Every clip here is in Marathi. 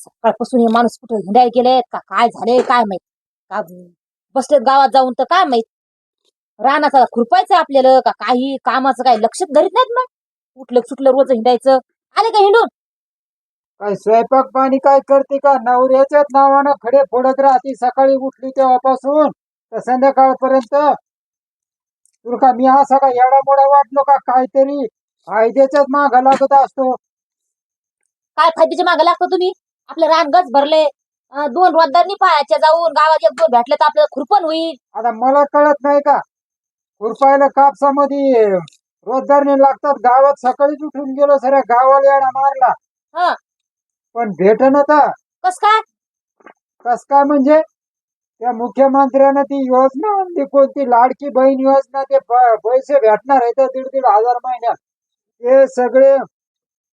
सकाळपासून हे माणूस कुठे हिंडायला गेले का काय झाले काय माहीत? का बसलेत गावात जाऊन तर काय माहीत? रानाचा खुरपायचं आपल्याला का काही कामाचं काही लक्षात धरीत नाहीत मग उठलं सुटलं रोज हिंडायचं? आले का हिंडून? काय स्वयंपाक पाणी काय करते का? नवऱ्याच्याच नावानं खडे फोडत राहते सकाळी उठली तेव्हापासून तर संध्याकाळपर्यंत. तुला का मी असा का येडा मोडा वाटलो का? काहीतरी फायद्याच्याच माग लागत असतो. काय फायद्याच्या मागे लागतो तुम्ही? आपलं रान गच भरले दोन रोजदारनी पाहायच्या जाऊन गावात एक दोन भेटले तर आपल्याला खुरपण होईल. आता मला कळत नाही का? खुरपायला कापसामध्ये रोजदारने लागतात गावात सकाळीच उठून गेलो सऱ्या गावाला येडा मारला. हा. पण भेटन आता. कस काय? कस काय म्हणजे? त्या मुख्यमंत्र्यानं ती योजना आणली कोणती? लाडकी बहीण योजना ते पैसे भेटणार आहेत दीड दीड हजार महिन्यात. ते सगळे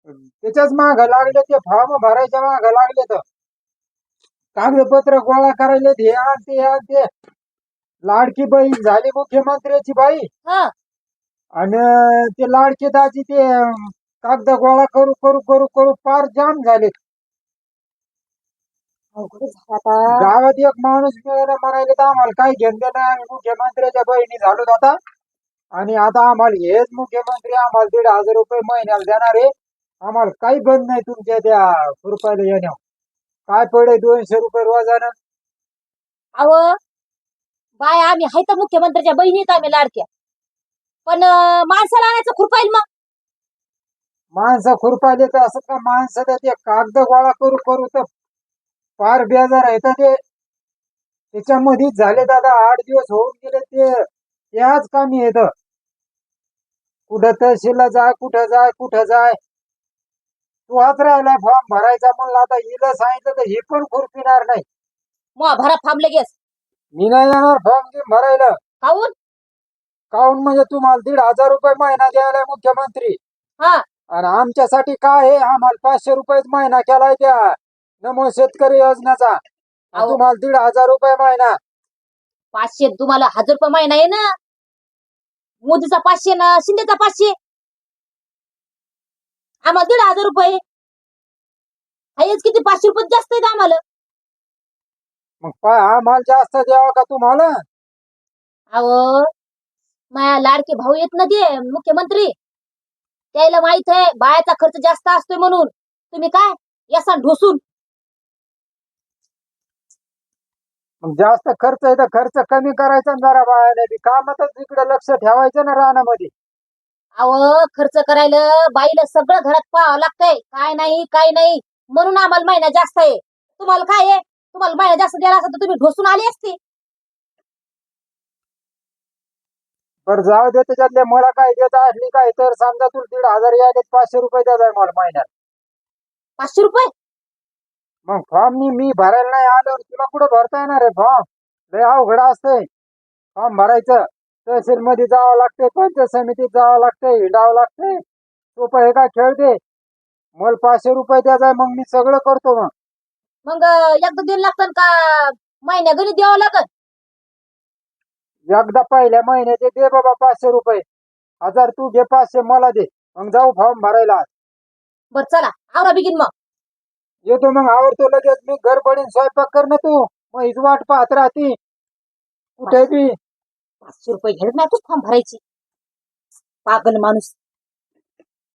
त्याच्याच माग लागले ते फॉर्म भरायच्या माग लागले तर. कागदपत्र गोळा करायले हे आण ते आण ते. लाडकी बहीण झाली मुख्यमंत्र्याची बाई. हा. आणि ते लाडकी दाजी ते कागद गोळा करू करू करू करू फार जाम झाले गावात एक माणूस मिळाला तर आम्हाला काय घेणं नाही. आम्ही मुख्यमंत्र्याच्या बहिणी झालो आता. आणि आता आम्हाला हेच मुख्यमंत्री आम्हाला दीड हजार रुपये महिन्याला देणार आहे. आम्हाला काही बंद नाही तुमच्या त्या रुपयाला येण्यावर. काय पडे दोनशे रुपये रोजानं? अहो बाय आम्ही हाय तर मुख्यमंत्र्याच्या बहिणीत आम्ही लाडक्या. पण अं, माणसाला आणायचं खुरपाईल मग? माणसं खुरपायले तर असं का माणसं तर ते कागद गोळा करू करू तर फार बेजार आहे तर ते. त्याच्यामध्येच झाले दादा आठ दिवस होऊन गेले ते. त्याच कामी येत. कुठं तहसीलला जाय कुठं जाय कुठं जाय. तू हात राहिला फॉर्म भरायचा म्हणलं आता हिला सांगितलं तर ही पण खुरपिणार नाही. मग भरा फाम लगेच. मी नाही येणार फॉर्म घेऊन भरायला. खाऊन काऊन म्हणजे तुम्हाला दीड हजार रुपये महिना द्यायला मुख्यमंत्री. हा. आणि आमच्यासाठी काय आहे? आम्हाला पाचशे रुपयेच महिना केलाय त्या नमो शेतकरी योजनेचा. आणि अहो. तुम्हाला दीड हजार रुपये महिना. पाचशे तुम्हाला हजार रुपये महिना आहे ना? मोदीचा पाचशे ना शिंदेचा पाचशे? आम्हाला दीड हजार रुपये. हायच किती पाचशे रुपये जास्त आहेत आम्हाला? मग पा- आम्हाला जास्त द्यावा का तुम्हाला? अहो माया लाडके भाऊ येत ना ते मुख्यमंत्री. त्याला माहीत आहे बायाचा खर्च जास्त असतोय म्हणून. तुम्ही काय? यसा ढोसून. मग जास्त खर्च आहे तर खर्च कमी करायचा ना जरा बायाने बी. कामातच इकडे लक्ष ठेवायचं ना रानामध्ये. अहो खर्च करायला बाईला सगळं घरात पाहावं लागतंय. काय नाही काय नाही. म्हणून आम्हाला महिना जास्त आहे. तुम्हाला काय आहे? तुम्हाला महिना जास्त द्यायला असं तर तुम्ही ढोसून आली असती. बरं जाऊ दे त्याच्यातले मला काय देत असली काय तर समजा तुला दीड हजार यायले पाचशे रुपये द्यायला मला महिन्यात. पाचशे रुपये? मग फॉर्म मी मी भरायला नाही आल्यावर तुला कुठं भरता येणार आहे फॉर्म? लय अवघड असते. फॉर्म भरायचं. तहसील मध्ये जावं लागते पंचायत समितीत जावं लागते हिंडावं लागते सोपं हे काय खेळ दे. मला पाचशे रुपये द्यायचा मग मी सगळं करतो मग. मग एकदा देऊ लागतं का महिन्या गणित द्यावं लागत एकदा पहिल्या महिन्याचे दे बाबा पाचशे रुपये. हजार तू घे पाचशे मला दे. मग जाऊ फॉर्म भरायला. बर चला. आवरा बिगिन मग. येतो मग आवडतो लगेच. मी घर पडीन स्वयंपाक कर ना तू. मग हीच वाट पाहत राहती. कुठे बी? पाचशे रुपये घेत नाही तू फॉर्म भरायची. पागल माणूस.